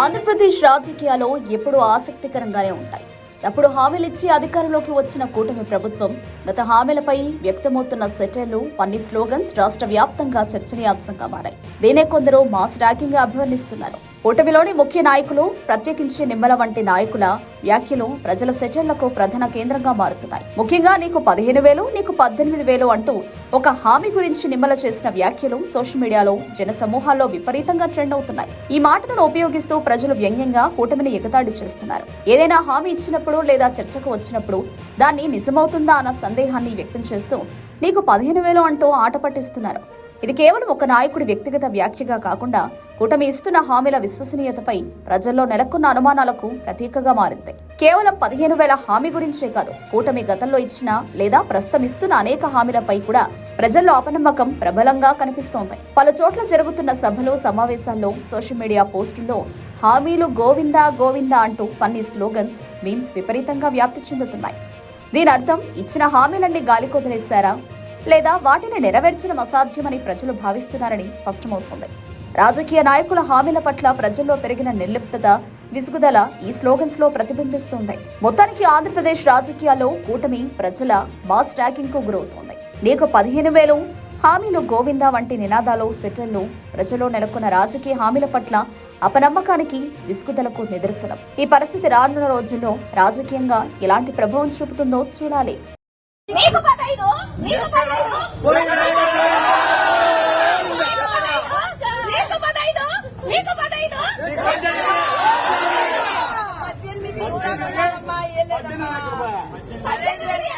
ఆంధ్రప్రదేశ్ రాజకీయాలు ఎప్పుడూ ఆసక్తికరంగానే ఉంటాయి. తప్పుడు హామీలిచ్చి అధికారంలోకి వచ్చిన కూటమి ప్రభుత్వం గత హామీలపై వ్యక్తమవుతున్న సెటైర్లు అన్ని స్లోగన్స్ రాష్ట్ర వ్యాప్తంగా చర్చనీయాంశంగా మారాయి. దీనే కొందరు మాస్ ర్యాగింగ్ అభివర్ణిస్తున్నారు. కూటమిలోని ముఖ్య నాయకులు ప్రత్యేకించి నిమ్మల వంటి నాయకుల వ్యాఖ్యలు ప్రజల సెటర్లకు ప్రధాన కేంద్రంగా మారుతున్నాయి. ముఖ్యంగా నీకు పదిహేను వేలు నీకు పద్దెనిమిది వేలు అంటూ ఒక హామీ గురించి నిమ్మల చేసిన వ్యాఖ్యలు సోషల్ మీడియాలో జన సమూహాల్లో విపరీతంగా ట్రెండ్ అవుతున్నాయి. ఈ మాటలను ఉపయోగిస్తూ ప్రజలు వ్యంగ్యంగా కూటమిని ఎగతాళి చేస్తున్నారు. ఏదైనా హామీ ఇచ్చినప్పుడు లేదా చర్చకు వచ్చినప్పుడు దాన్ని నిజమవుతుందా అన్న సందేహాన్ని వ్యక్తం చేస్తూ నీకు పదిహేను వేలు అంటూ ఆట పట్టిస్తున్నారు. ఇది కేవలం ఒక నాయకుడి వ్యక్తిగత వ్యాఖ్యగా కాకుండా కూటమి ఇస్తున్న హామీల విశ్వసనీయతపై ప్రజల్లో నెలకొన్న అనుమానాలకు ప్రతీకగా మారింది. కేవలం పదిహేను వేల హామీ గురించే కాదు కూటమి గతంలో ఇచ్చిన లేదా ప్రస్తుతం ఇస్తున్న అనేక హామీలపై కూడా ప్రజల్లో అపనమ్మకం ప్రబలంగా కనిపిస్తోంది. పలు చోట్ల జరుగుతున్న సభలు సమావేశాల్లో సోషల్ మీడియా పోస్టుల్లో హామీలు గోవిందా గోవిందా అంటూ ఫన్నీ స్లోగన్స్ మీమ్స్ విపరీతంగా వ్యాప్తి చెందుతున్నాయి. దీని అర్థం ఇచ్చిన హామీలన్నీ గాలికొదిలేశారా? లేదా వాటిని నెరవేర్చడం అసాధ్యమని ప్రజలు భావిస్తున్నారని స్పష్టమవుతోంది. రాజకీయ నాయకుల హామీల పట్ల ప్రజల్లో పెరిగిన నిర్లిప్తత విసుగుదల ఈ స్లోగన్స్లో ప్రతిబింబిస్తుంది. మొత్తానికి ఆంధ్రప్రదేశ్ రాజకీయాల్లో కూటమి ప్రజల మాస్ ట్రాకింగ్కు గురవుతోంది. నీకు పదిహేను వేలు హామీలు గోవిందా వంటి నినాదాలు సెటిల్లు ప్రజల్లో నెలకొన్న రాజకీయ హామీల పట్ల అపనమ్మకానికి విసుగుదలకు నిదర్శనం. ఈ పరిస్థితి రానున్న రోజుల్లో రాజకీయంగా ఎలాంటి ప్రభావం చూపుతుందో చూడాలి. నీకు పదైదు నీకు పదైదు నీకు పదైదు నీకు పదైదు పద్దెనిమిది పద్దెనిమిది